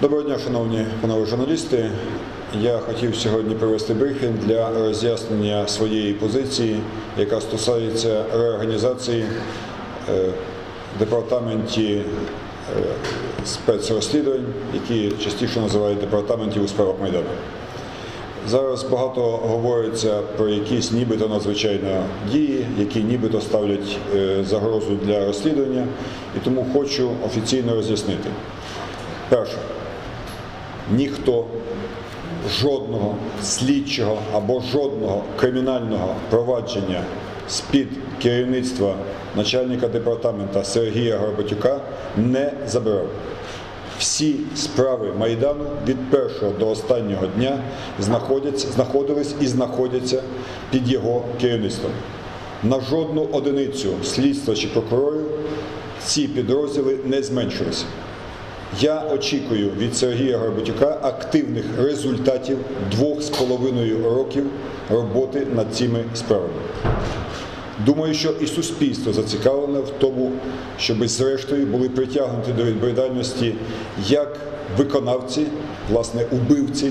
Доброго дня, шановні панове журналісти. Я хотів сьогодні провести брифінг для роз'яснення своєї позиції, яка стосується реорганізації е, департаменті е, спецрозслідувань, які частіше називають департаментів у справах Майдану. Зараз багато говориться про якісь нібито надзвичайно дії, які нібито ставлять е, загрозу для розслідування, і тому хочу офіційно роз'яснити. Перше, ніхто жодного слідчого або жодного кримінального провадження з-під керівництва начальника департамента Сергія Горбатюка не забирав. Всі справи Майдану від першого до останнього дня знаходяться, знаходились і знаходяться під його керівництвом. На жодну одиницю слідства чи прокурорів ці підрозділи не зменшилися. Я очікую від Сергія Горбатюка активних результатів двох з половиною років роботи над цими справами. Думаю, що і суспільство зацікавлене в тому, щоб зрештою були притягнуті до відповідальності як виконавці, власне, убивці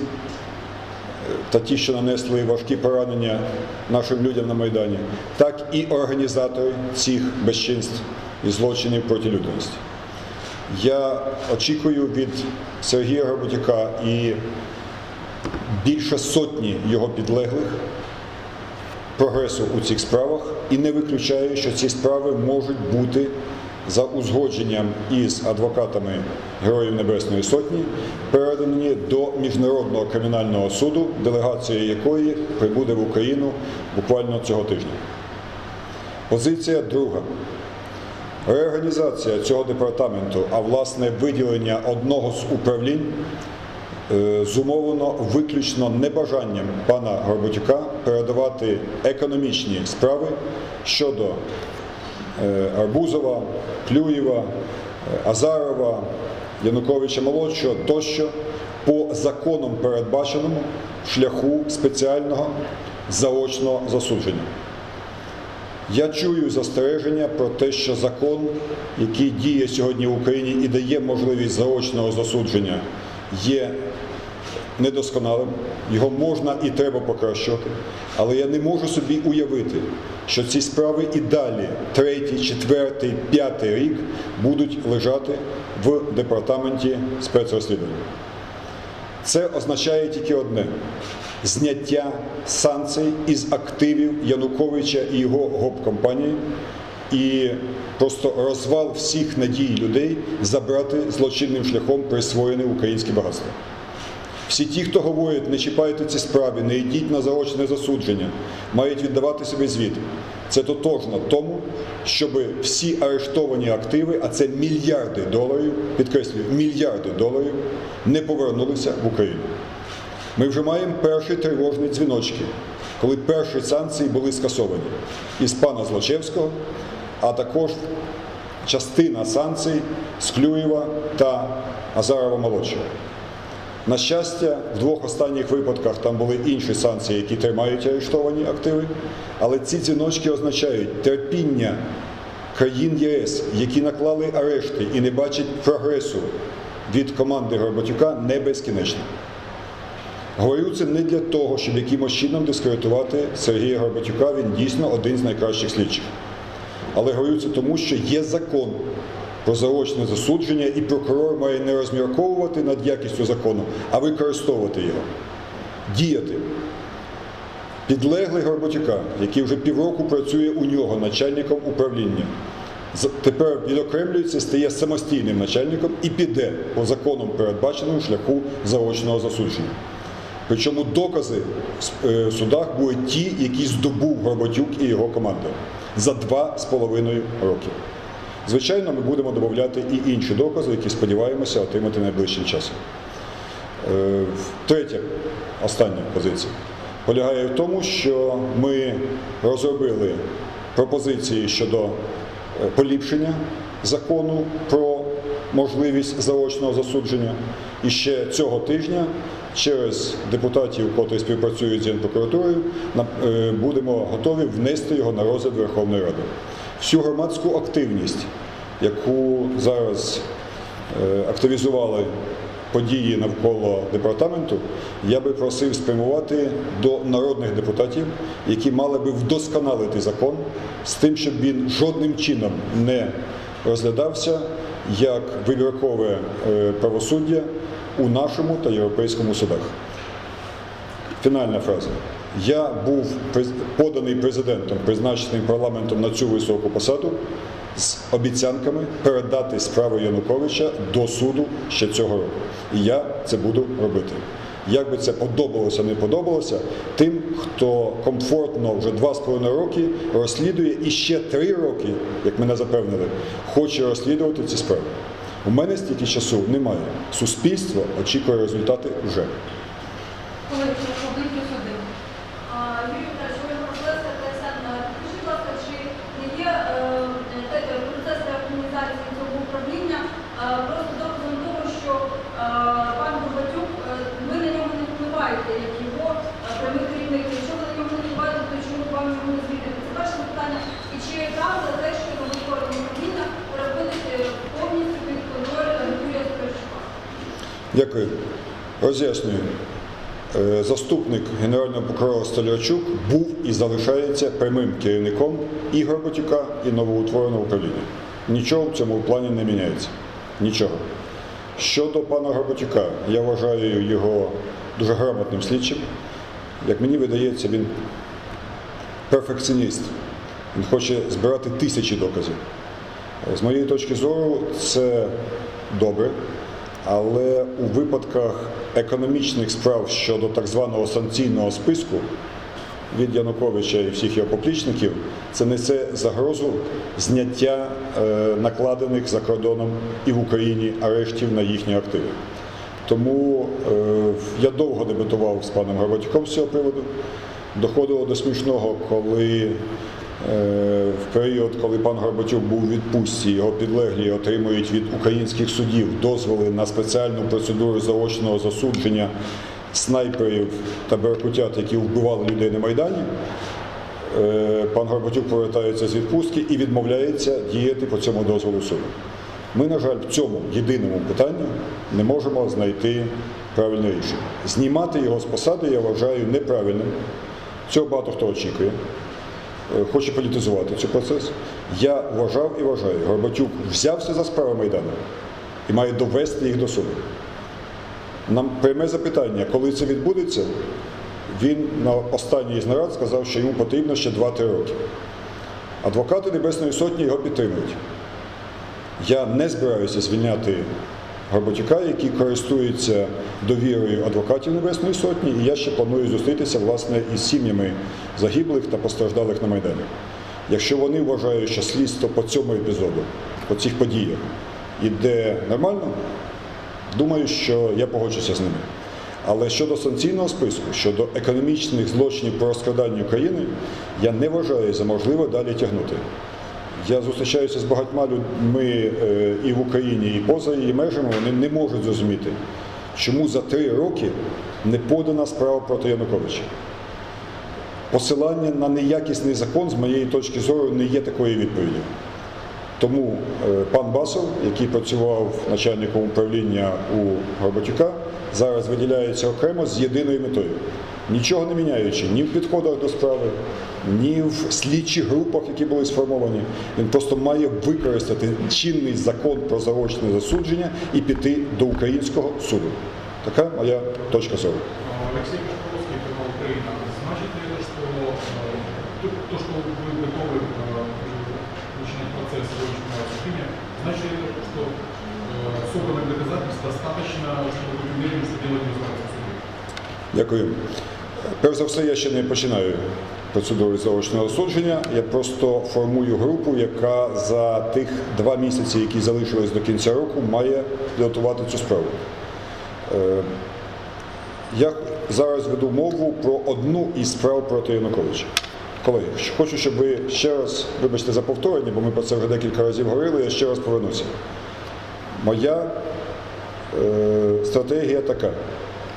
та ті, що нанесли важкі поранення нашим людям на Майдані, так і організатори цих безчинств і злочинів проти людяності. Я очікую від Сергія Горбатюка і більше сотні його підлеглих прогресу у цих справах і не виключаю, що ці справи можуть бути за узгодженням із адвокатами Героїв Небесної Сотні передані до Міжнародного кримінального суду, делегація якої прибуде в Україну буквально цього тижня. Позиція друга. Реорганізація цього департаменту, а власне виділення одного з управлінь е, зумовлено виключно небажанням пана Горбатюка передавати економічні справи щодо е, Арбузова, Клюєва, е, Азарова, Януковича молодшого тощо по законом передбаченому шляху спеціального заочного засудження. Я чую застереження про те, що закон, який діє сьогодні в Україні і дає можливість заочного засудження, є недосконалим. Його можна і треба покращувати. Але я не можу собі уявити, що ці справи і далі, третій, четвертий, п'ятий рік, будуть лежати в департаменті спецрозслідування. Це означає тільки одне: зняття санкцій із активів Януковича і його гоп-компанії, і просто розвал всіх надій людей забрати злочинним шляхом присвоєне українське багатство. Всі ті, хто говорять, не чіпайте ці справи, не йдіть на заочне засудження, мають віддавати собі звіт. Це тотожно тому, щоб всі арештовані активи, а це мільярди доларів, підкреслюю, мільярди доларів, не повернулися в Україну. Ми вже маємо перші тривожні дзвіночки, коли перші санкції були скасовані із пана Злочевського, а також частина санкцій з Клюєва та Азарова молодшого. На щастя, в двох останніх випадках там були інші санкції, які тримають арештовані активи, але ці дзвіночки означають терпіння країн ЄС, які наклали арешти і не бачать прогресу від команди Горбатюка, не безкінечно. Говорю це не для того, щоб якимось чином дискредитувати Сергія Горбатюка, він дійсно один з найкращих слідчих. Але говорю це тому, що є закон про заочне засудження, і прокурор має не розмірковувати над якістю закону, а використовувати його, діяти. Підлеглий Горбатюка, який вже півроку працює у нього начальником управління, тепер відокремлюється, стає самостійним начальником і піде по законом передбаченому шляху заочного засудження. Причому докази в е, судах будуть ті, які здобув Горбатюк і його команда за два з половиною роки. Звичайно, ми будемо додати і інші докази, які сподіваємося отримати найближчим часом. Е, Третя, остання позиція полягає в тому, що ми розробили пропозиції щодо е, поліпшення закону про можливість заочного засудження. І ще цього тижня через депутатів, котрі співпрацюють з Генпрокуратурою, е, будемо готові внести його на розгляд Верховної Ради. Всю громадську активність, яку зараз е, активізували події навколо департаменту, я би просив спрямувати до народних депутатів, які мали би вдосконалити закон з тим, щоб він жодним чином не розглядався як вибіркове е, правосуддя у нашому та європейському судах. Фінальна фраза. Я був поданий президентом, призначеним парламентом на цю високу посаду з обіцянками передати справу Януковича до суду ще цього року. І я це буду робити. Як би це подобалося, не подобалося, тим, хто комфортно вже два з половиною роки розслідує і ще три роки, як мене запевнили, хоче розслідувати ці справи. У мене стільки часу немає. Суспільство очікує результати вже. Колеги, прошу один плюс один. А, Юрій Віталійович, ви говорили Олександра. Скажіть, будь ласка, чи не є е, те- те, процес реорганізації цього управління е, просто доказом того, що е, пан Горбатюк, е, ви на нього не впливаєте, як його е, прямий керівник. Якщо ви на нього не впливаєте, то чому вам його не звільнити? Це перше питання. І чи є правда те, що новостворене управління переходить е, повністю під контроль е, Юрія Сперчука? Дякую. Роз'яснюю. Е, Заступник генерального прокурора Столярчук був і залишається прямим керівником і Горбатюка, і новоутвореного управління. Нічого в цьому плані не міняється. Нічого. Щодо пана Горбатюка, я вважаю його дуже грамотним слідчим. Як мені видається, він перфекціоніст. Він хоче збирати тисячі доказів. З моєї точки зору, це добре, але у випадках економічних справ щодо так званого санкційного списку від Януковича і всіх його поплічників це несе загрозу зняття е, накладених за кордоном і в Україні арештів на їхні активи. Тому е, я довго дебатував з паном Горбатюком з цього приводу. Доходило до смішного, коли в період, коли пан Горбатюк був у відпустці, його підлеглі отримують від українських судів дозволи на спеціальну процедуру заочного засудження снайперів та беркутят, які вбивали людей на Майдані. Е, Пан Горбатюк повертається з відпустки і відмовляється діяти по цьому дозволу суду. Ми, на жаль, в цьому єдиному питанні не можемо знайти правильне рішення. Знімати його з посади я вважаю неправильним. Цього багато хто очікує. Е, Хоче політизувати цей процес. Я вважав і вважаю, Горбатюк взявся за справи Майдану і має довести їх до суду. Нам пряме запитання, коли це відбудеться, він на останній з нарад сказав, що йому потрібно ще 2-3 роки. Адвокати Небесної Сотні його підтримують. Я не збираюся звільняти Горбатюка, який користується довірою адвокатів Небесної Сотні, і я ще планую зустрітися власне із сім'ями загиблих та постраждалих на Майдані. Якщо вони вважають, що слідство по цьому епізоду, по цих подіях іде нормально, думаю, що я погоджуся з ними. Але щодо санкційного списку, щодо економічних злочинів по розкраданню країни, я не вважаю за можливе далі тягнути. Я зустрічаюся з багатьма людьми е, і в Україні, і поза її межами. Вони не можуть зрозуміти, чому за три роки не подана справа проти Януковича. Посилання на неякісний закон, з моєї точки зору, не є такою відповіддю. Тому е, пан Басов, який працював начальником управління у Горбатюка, зараз виділяється окремо з єдиною метою. Нічого не міняючи ні в підходах до справи, ні в слідчих групах, які були сформовані. Він просто має використати чинний закон про заочне засудження і піти до українського суду. Така моя точка зору. Алексей Кашковский, канал Украина. Значит ли это, что э, то, то, что вы готовы э, начинать процесс заочного осуждения, значит ли это, что э, собранных доказательств достаточно, чтобы быть уверены, что дело не разбирается в суде? Дякую. Перш за все, я ще не починаю процедури заочного засудження. Я просто формую групу, яка за тих два місяці, які залишились до кінця року, має підготувати цю справу. Е, Я зараз веду мову про одну із справ проти Януковича. Колеги, хочу, щоб ви ще раз, вибачте за повторення, бо ми про це вже декілька разів говорили, я ще раз повернуся. Моя е, стратегія така.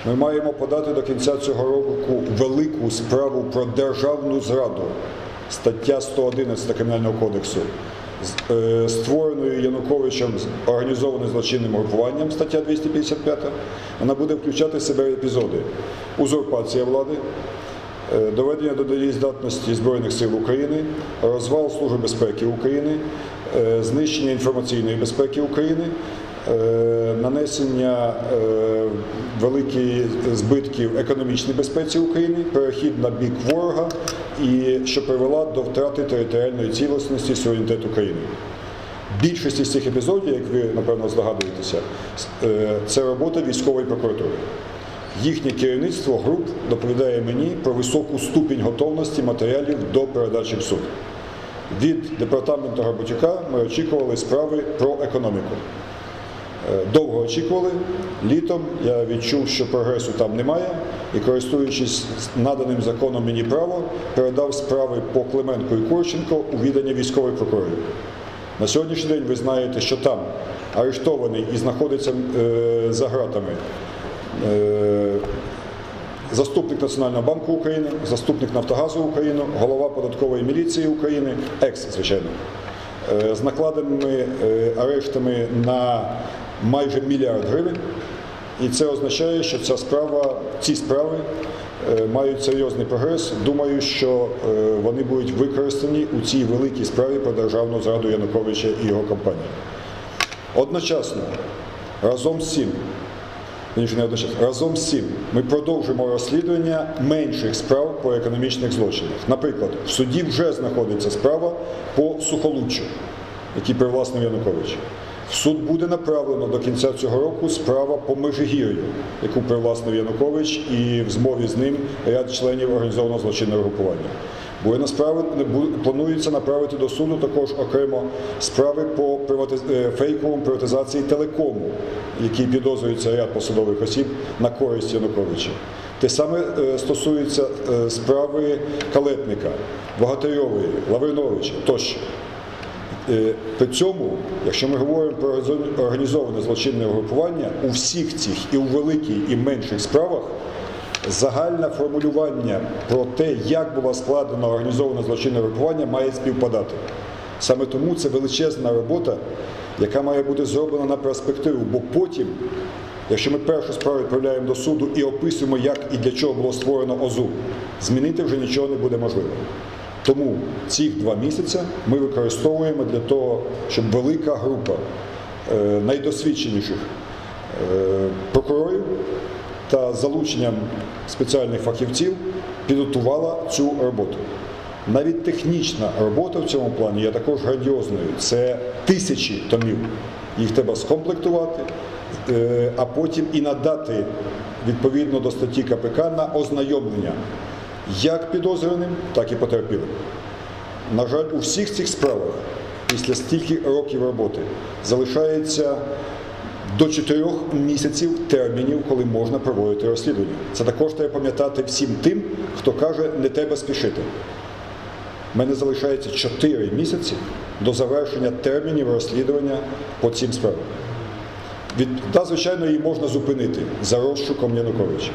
Ми маємо подати до кінця цього року велику справу про державну зраду, стаття 111 Кримінального кодексу, е, створеною Януковичем організованим злочинним групуванням, стаття 255, вона буде включати в себе епізоди. Узурпація влади, е, доведення до дієздатності Збройних сил України, розвал Служби безпеки України, е, знищення інформаційної безпеки України, нанесення е, великих збитків економічній безпеці України, перехід на бік ворога, і що привела до втрати територіальної цілісності суверенітету України. Більшість із цих епізодів, як ви напевно здогадуєтеся, е, це робота військової прокуратури. Їхнє керівництво груп доповідає мені про високу ступінь готовності матеріалів до передачі в суд. Від департаменту Гарбутюка ми очікували справи про економіку. Е, Довго очікували. Літом я відчув, що прогресу там немає, і користуючись наданим законом мені право, передав справи по Клименку і Курченко у відання військових прокурорів. На сьогоднішній день ви знаєте, що там арештований і знаходиться е, за ґратами е, заступник Національного банку України, заступник Нафтогазу України, голова податкової міліції України, екс, звичайно, е, з накладеними е, арештами на майже мільярд гривень. І це означає, що ця справа, ці справи е, мають серйозний прогрес. Думаю, що е, вони будуть використані у цій великій справі про державну зраду Януковича і його компанії. Одночасно, разом з цим. Разом з цим ми продовжимо розслідування менших справ по економічних злочинах. Наприклад, в суді вже знаходиться справа по Сухолуччю, який привласнив Янукович. В суд буде направлено до кінця цього року справа по Межигір'ю, яку привласнив Янукович, і в змові з ним ряд членів організованого злочинного групування. Буде планується направити до суду також окремо справи по е, фейковому приватизації телекому, які підозрюються ряд посадових осіб на користь Януковича. Те саме е, стосується е, справи Калетника, Богатирьової, Лавриновича тощо. Е, При цьому, якщо ми говоримо про організоване- злочинне угрупування, у всіх цих і у великих, і менших справах загальне формулювання про те, як було складено організоване злочинне угрупування, має співпадати. Саме тому це величезна робота, яка має бути зроблена на перспективу, бо потім, якщо ми першу справу відправляємо до суду і описуємо, як і для чого було створено ОЗУ, змінити вже нічого не буде можливо. Тому ці два місяці ми використовуємо для того, щоб велика група е, найдосвідченіших е, прокурорів та залученням спеціальних фахівців підготувала цю роботу. Навіть технічна робота в цьому плані є також грандіозною. Це тисячі томів. Їх треба скомплектувати, е, а потім і надати відповідно до статті КПК на ознайомлення як підозрюваним, так і потерпілим. На жаль, у всіх цих справах після стільки років роботи залишається до 4 місяців термінів, коли можна проводити розслідування. Це також треба пам'ятати всім тим, хто каже, не треба спішити. У мене залишається 4 місяці до завершення термінів розслідування по цим справам. Від, та, звичайно, її можна зупинити за розшуком Януковича.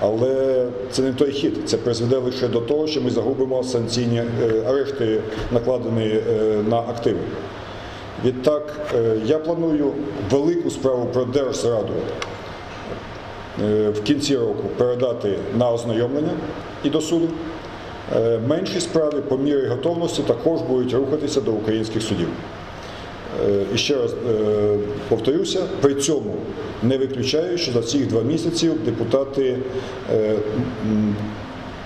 Але це не той хід. Це призведе лише до того, що ми загубимо санкційні е, арешти, накладені е, на активи. Відтак, е, я планую велику справу про Держзраду в кінці року передати на ознайомлення і до суду. Менші справи по мірі готовності також будуть рухатися до українських судів. Е, І ще раз е, повторюся, при цьому не виключаю, що за цих два місяці депутати е,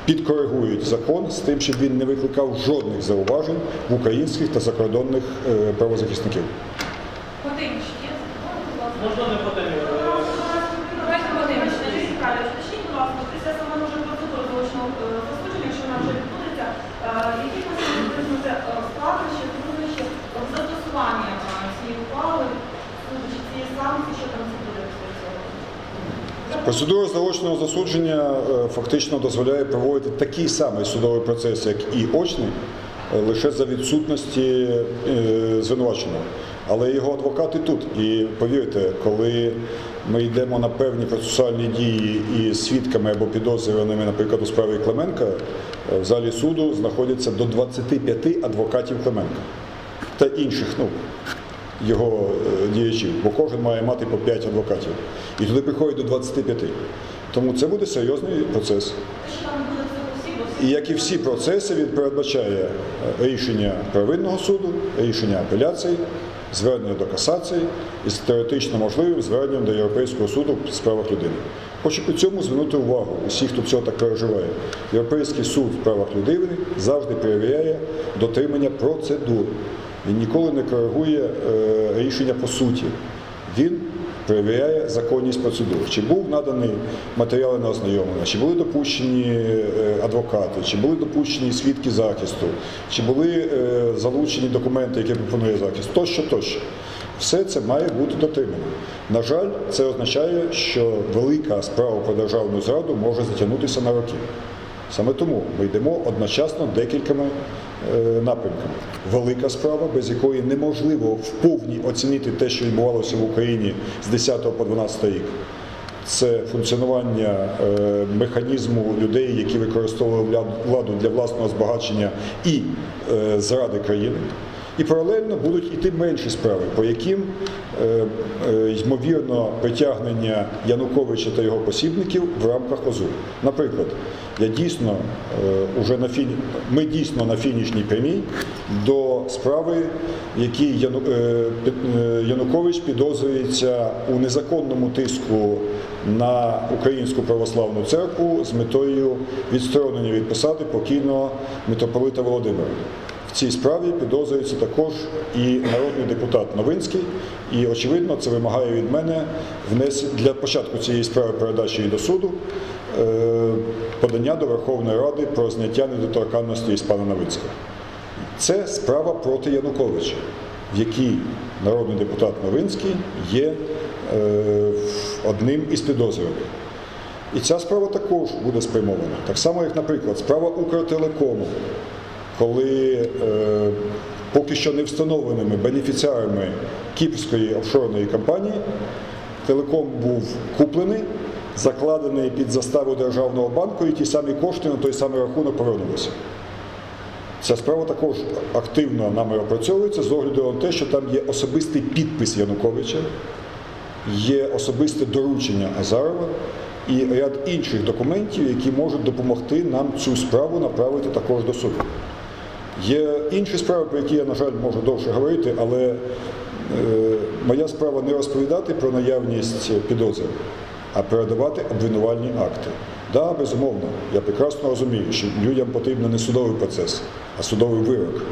підкоригують закон з тим, щоб він не викликав жодних зауважень в українських та закордонних правозахисників. Можна не по темі? Давайте подивимося. Скажіть, будь ласка, після самого вже процедури злочинного е, засудження, якщо вона вже відбудеться, е, які у нас визнати складнощі, труднощі в застосуванні е, цієї ухвали, суду чи цієї санкції, що там це буде після цього? Процедура заочного засудження е, фактично дозволяє проводити такий самий судовий процес, як і очний, е, лише за відсутності е, звинуваченого. Але його адвокати тут. І повірте, коли ми йдемо на певні процесуальні дії і свідками або підозрюваними, наприклад, у справі Клименка, в залі суду знаходяться до 25 адвокатів Клименка. та інших ну, його е, діячів, бо кожен має мати по 5 адвокатів. І туди приходить до 25. Тому це буде серйозний процес. І як і всі процеси, він передбачає е, рішення первинного суду, рішення апеляції, звернення до касації і з теоретично можливим зверненням до Європейського суду в справах людини. Хочу при цьому звернути увагу усіх, хто цього так переживає. Європейський суд в правах людини завжди перевіряє дотримання процедур. Він ніколи не коригує е, рішення по суті. Він перевіряє законність процедур. Чи був наданий матеріали на ознайомлення, чи були допущені е, адвокати, чи були допущені свідки захисту, чи були е, залучені документи, які пропонує захист, тощо, тощо. Все це має бути дотримано. На жаль, це означає, що велика справа про державну зраду може затягнутися на роки. Саме тому ми йдемо одночасно декількома напрямками. Велика справа, без якої неможливо вповні оцінити те, що відбувалося в Україні з 10 по 12 рік. Це функціонування е, механізму людей, які використовували владу для власного збагачення і е, зради країни. І паралельно будуть іти менші справи, по яким е, е, ймовірно притягнення Януковича та його посібників в рамках ОЗУ. Наприклад, я дійсно е, уже на фіні... ми дійсно на фінішній прямій до справи, які Яну... Янукович підозрюється у незаконному тиску на Українську православну церкву з метою відсторонення від посади покійного митрополита Володимира. Цій справі підозрюється також і народний депутат Новинський, і очевидно, це вимагає від мене внес для початку цієї справи передачі її до суду е, подання до Верховної Ради про зняття недоторканності із пана Новинського. Це справа проти Януковича, в якій народний депутат Новинський є е, одним із підозрюваних. І ця справа також буде спрямована. Так само, як, наприклад, справа Укртелекому, коли е, поки що не встановленими бенефіціарами кіпрської офшорної компанії телеком був куплений, закладений під заставу Державного банку, і ті самі кошти на той самий рахунок повернулися. Ця справа також активно нами опрацьовується з огляду на те, що там є особистий підпис Януковича, є особисте доручення Азарова і ряд інших документів, які можуть допомогти нам цю справу направити також до суду. Є інші справи, про які я, на жаль, можу довше говорити, але е, моя справа не розповідати про наявність підозри, а передавати обвинувальні акти. Да, безумовно, я прекрасно розумію, що людям потрібен не судовий процес, а судовий вирок.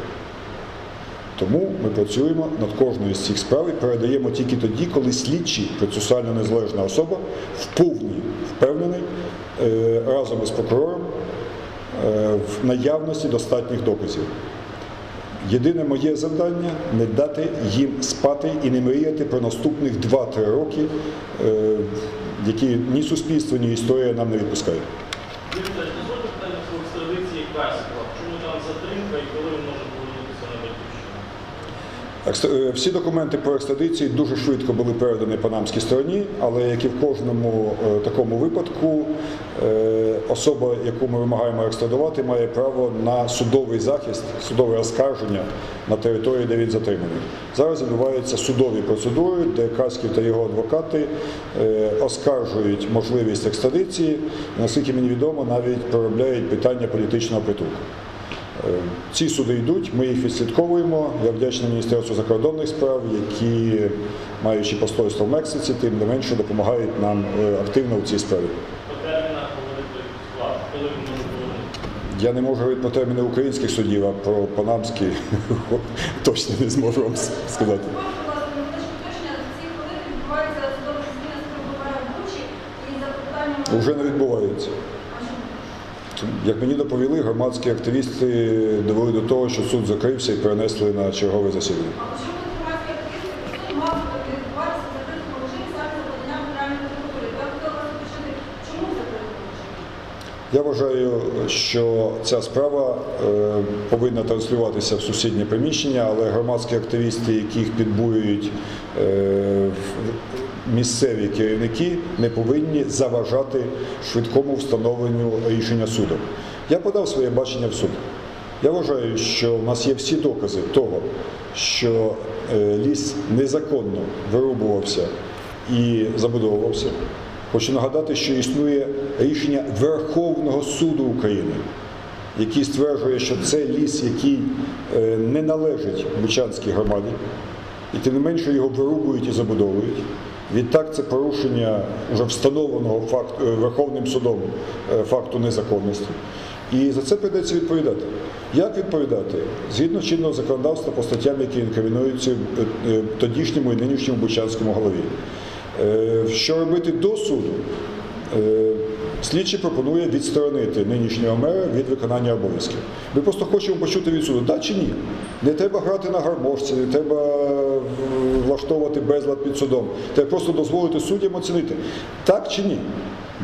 Тому ми працюємо над кожною з цих справ і передаємо тільки тоді, коли слідчий процесуально незалежна особа вповні впевнений е, разом із прокурором в наявності достатніх доказів. Єдине моє завдання не дати їм спати і не мріяти про наступних 2-3 роки, е, які ні суспільство, ні історія нам не відпускає. Юрій Віталійович, дозвольте питання по екстрадиції Касікова. Чому там затримка і коли він може повернутися на батьківщину? Екстра- е, Всі документи про екстрадицію дуже швидко були передані панамській стороні, але як і в кожному е, такому випадку, е, особа, яку ми вимагаємо екстрадувати, має право на судовий захист, судове оскарження на території, де він затриманий. Зараз відбуваються судові процедури, де Каськів та його адвокати е, оскаржують можливість екстрадиції. Наскільки мені відомо, навіть проробляють питання політичного притулку. Е, Ці суди йдуть, ми їх відслідковуємо. Я вдячний Міністерству закордонних справ, які, маючи посольство в Мексиці, тим не менше допомагають нам е, активно в цій справі. Я не можу говорити про терміни українських судів, а про панамські точно не зможу вам сказати. Питанням... Вже не відбувається. Що? Як мені доповіли, громадські активісти довели до того, що суд закрився і перенесли на чергове засідання. А чому громадські активісти суд мав відбуватися в закритому режимі саме за поданням Генеральної прокуратури? Я хотіла вас уточнити, чому в закритому режимі? Я вважаю, що ця справа е, повинна транслюватися в сусіднє приміщення, але громадські активісти, яких підбурюють е, місцеві керівники, не повинні заважати швидкому встановленню рішення суду. Я подав своє бачення в суд. Я вважаю, що в нас є всі докази того, що е, ліс незаконно вирубувався і забудовувався. Хочу нагадати, що існує рішення Верховного суду України, який стверджує, що це ліс, який е, не належить Бучанській громаді, і тим не менше його вирубують і забудовують. Відтак це порушення вже встановленого факту, е, Верховним судом е, факту незаконності. І за це прийдеться відповідати. Як відповідати? Згідно чинного законодавства по статтям, які інкримінуються тодішньому і нинішньому Бучанському голові. Е, Що робити до суду? Слідчі Слідчий пропонує відсторонити нинішнього мера від виконання обов'язків. Ми просто хочемо почути від суду, так чи ні. Не треба грати на гармошці, не треба е, влаштовувати безлад під судом. Треба просто дозволити суддям оцінити, так чи ні.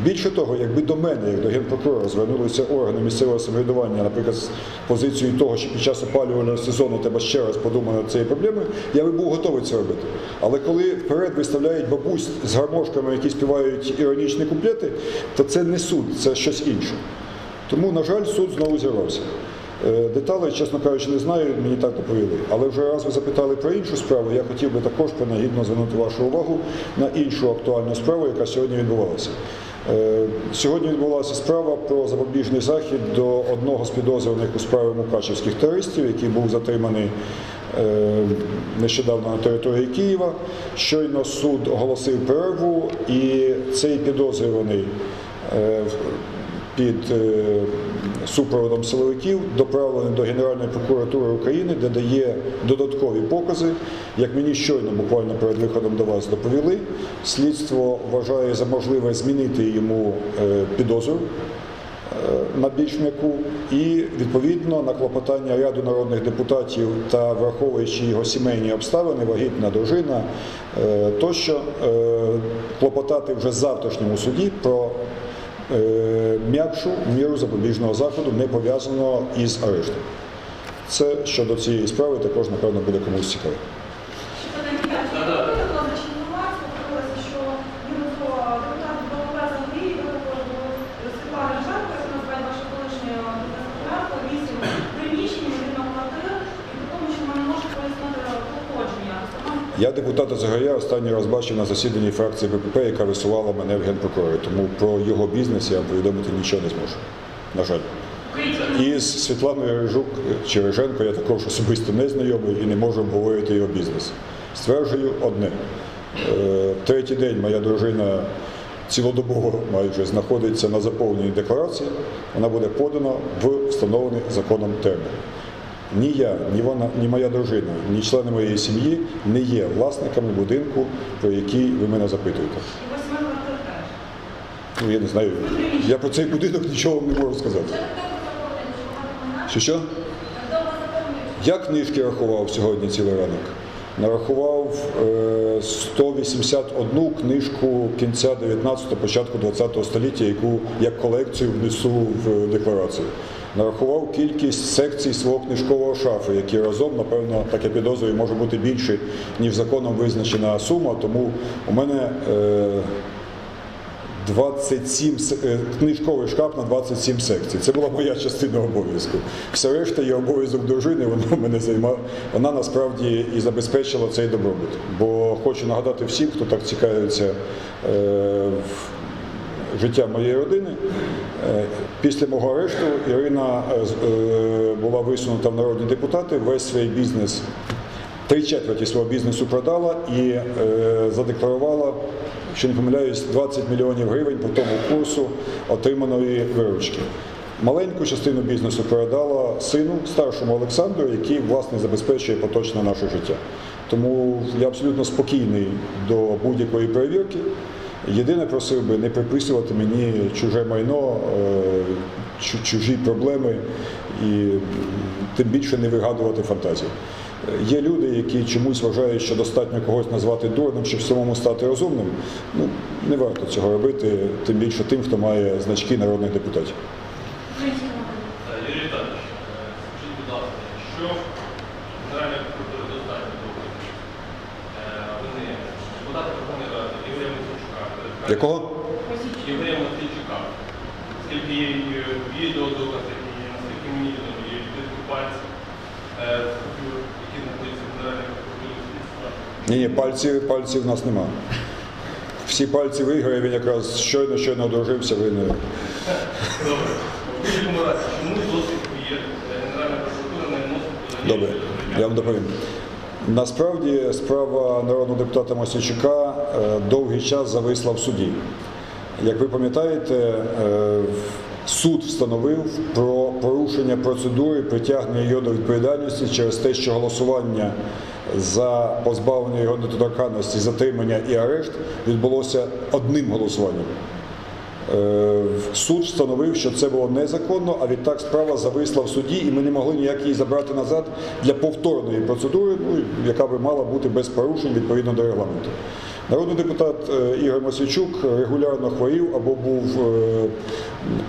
Більше того, якби до мене, як до генпрокурора, звернулися органи місцевого самоврядування, наприклад, з позицією того, що під час опалювального сезону треба ще раз подумати над цією проблемою, я би був готовий це робити. Але коли вперед виставляють бабусь з гармошками, які співають іронічні куплети, то це не суд, це щось інше. Тому, на жаль, суд знову зірвався. Е, Деталей, чесно кажучи, не знаю, мені так доповіли. Але вже раз ви запитали про іншу справу, я хотів би також принагідно звернути вашу увагу на іншу актуальну справу, яка сьогодні відбувалася. Е, Сьогодні відбулася справа про запобіжний захід до одного з підозрюваних у справі мукачівських терористів, який був затриманий е, нещодавно на території Києва. Щойно суд оголосив перерву, і цей підозрюваний е, під е, супроводом силовиків доправлений до Генеральної прокуратури України, де дає додаткові покази. Як мені щойно буквально перед виходом до вас доповіли, слідство вважає за можливе змінити йому е, підозру е, на більш м'яку і відповідно на клопотання ряду народних депутатів та враховуючи його сімейні обставини, вагітна дружина тощо клопотати вже завтрашньому суді про м'якшу міру запобіжного заходу, не пов'язаного із арештом. Це щодо цієї справи також, напевно, буде комусь цікаво. Ще питання. Я Да-да. була значна інформація, говорилося, що нібито депутат БОП Англії, також Світлана Жарко, яка називає ваша колишня бізнес-секретарка, вісім приміщень, відповідно квартир, і при тому, що вона не може пояснити походження. Сама Я депутата Загаря останній раз бачив на засіданні фракції БПП, яка висувала мене в генпрокурори. Тому про його бізнес я повідомити нічого не зможу. На жаль. І з Світланою Риженко я також особисто не знайомий і не можу обговорити його бізнес. Стверджую одне. Е, Третій день моя дружина цілодобово майже знаходиться на заповненій декларації. Вона буде подана в встановлений законом термін. Ні я, ні вона, ні моя дружина, ні члени моєї сім'ї не є власниками будинку, про який ви мене запитуєте. Ну я не знаю. Я про цей будинок нічого не можу сказати. Що? Що? Я книжки рахував сьогодні цілий ранок. Нарахував е, 181 книжку кінця 19-го, початку 20-го століття, яку як колекцію внесу в декларацію. Нарахував кількість секцій свого книжкового шафу, які разом, напевно, так я підозрюю, може бути більше, ніж законом визначена сума. Тому у мене е, 27 се- е, книжковий шкаф на 27 секцій. Це була моя частина обов'язку. Все решта є обов'язок дружини, вона мене займає. Вона насправді і забезпечила цей добробут. Бо хочу нагадати всім, хто так цікавиться е, життя моєї родини. Е, Після мого арешту Ірина е, була висунута в народні депутати, весь свій бізнес три четверті свого бізнесу продала і задекларувала, що не помиляюсь, 20 мільйонів гривень по тому курсу отриманої виручки. Маленьку частину бізнесу передала сину, старшому Олександру, який власне забезпечує поточне наше життя. Тому я абсолютно спокійний до будь-якої перевірки. Єдине просив би не приписувати мені чуже майно, е, чужі проблеми і тим більше не вигадувати фантазії. Є люди, які чомусь вважають, що достатньо когось назвати дурним, щоб самому стати розумним. Ну, не варто цього робити, тим більше тим, хто має значки народних депутатів. Юрій Віталійович, е, скажіть, будь ласка, що прокуратури достатньо доказів? Е, Вони депутати Верховної Ради Мосійчука, Якого? Ігоря Мосійчука, скільки є е, відеодоказів, і наскільки мені відомо, є відбитки пальців. Е, е, структур, які знаходяться в Генеральній прокуратурі слідства. Ні, ні, пальців, пальців в нас нема. Всі пальці в Ігоря, він якраз щойно щойно одружився, ви не. Добре. В будь-якому разі, чому досвід є е, Генеральна прокуратура не вносить Добре, я вам доповім. Насправді справа народного депутата Мосійчука е, довгий час зависла в суді. Як ви пам'ятаєте, е, суд встановив про порушення процедури притягнення його до відповідальності через те, що голосування за позбавлення його недоторканності, затримання і арешт відбулося одним голосуванням. Е, Суд встановив, що це було незаконно, а відтак справа зависла в суді, і ми не могли ніяк її забрати назад для повторної процедури, ну, яка би мала бути без порушень відповідно до регламенту. Народний депутат е, Ігор Мосійчук регулярно хворів або був е,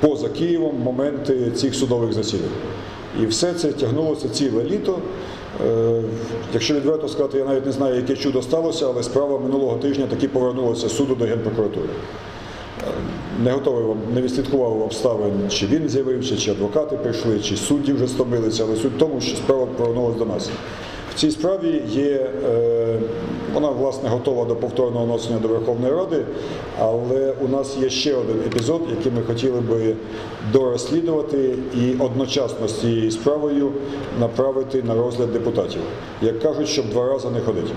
поза Києвом в моменти цих судових засідань. І все це тягнулося ціле літо. Е, Якщо відверто сказати, я навіть не знаю, яке чудо сталося, але справа минулого тижня таки повернулася суду до Генпрокуратури. Не готовий вам, не відслідкував обставин, чи він з'явився, чи адвокати прийшли, чи судді вже стомилися, але суть в тому, що справа повернулася до нас. В цій справі є, е, вона власне готова до повторного вносення до Верховної Ради, але у нас є ще один епізод, який ми хотіли би дорозслідувати і одночасно з цією справою направити на розгляд депутатів. Як кажуть, щоб два рази не ходити.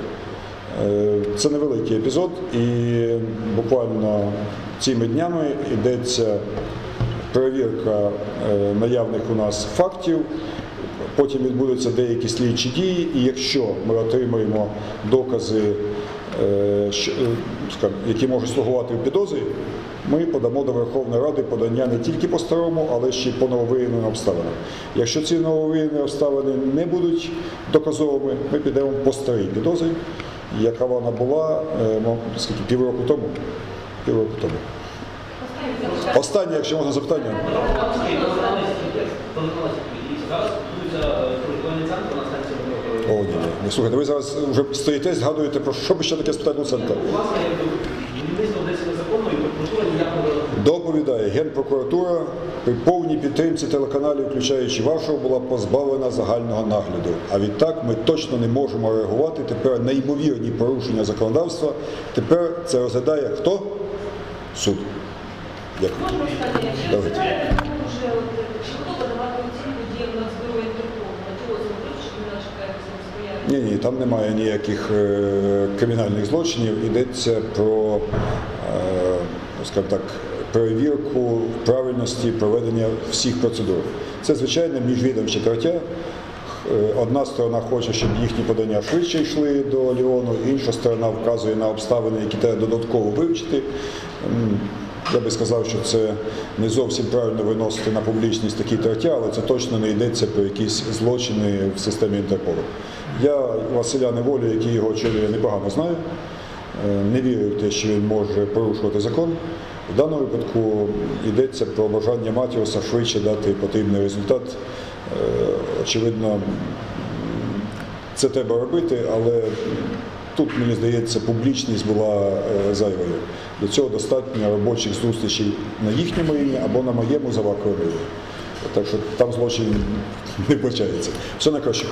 Е, Це невеликий епізод, і буквально цими днями йдеться перевірка е, наявних у нас фактів. Потім відбудуться деякі слідчі дії, і якщо ми отримаємо докази, е, е, які можуть слугувати в підозрі, ми подамо до Верховної Ради подання не тільки по старому, але ще й по нововиявленим обставинам. Якщо ці нововиявлені обставини не будуть доказовими, ми підемо по старій підозрі, яка вона була е, ну, скільки півроку тому. Півроку тому. Останнє, якщо можна запитання. Ні. Ви слухайте, ви зараз вже стоїте, згадуєте про що би ще таке спитати ніяк. Доповідає Генпрокуратура при повній підтримці телеканалів, включаючи вашого, була позбавлена загального нагляду. А відтак ми точно не можемо реагувати. Тепер на ймовірні порушення законодавства. Тепер це розглядає хто? Суд. Дякую. Давайте. це вже от, чи готова давати оцінку діям Нацбюро Інтерполу? На чого це робить, що ми чекаємося на сприяння? Ні, ні, там немає ніяких е, кримінальних злочинів. Йдеться про, е, ну, скажімо так, перевірку правильності проведення всіх процедур. Це звичайне міжвідомче тертя. Е, Одна сторона хоче, щоб їхні подання швидше йшли до Ліону, інша сторона вказує на обставини, які треба додатково вивчити. Я би сказав, що це не зовсім правильно виносити на публічність такі тертя, але це точно не йдеться про якісь злочини в системі Інтерполу. Я Василя Неволю, який його очолює, непогано знаю. Е, Не вірю в те, що він може порушувати закон. В даному випадку йдеться про бажання Матіуса швидше дати потрібний результат. Е, Очевидно, це треба робити, але тут, мені здається, публічність була е, зайвою. До цього достатньо робочих зустрічей на їхньому рівні або на моєму заваковому рівні. Так що там злочин не вбачається. Все найкраще.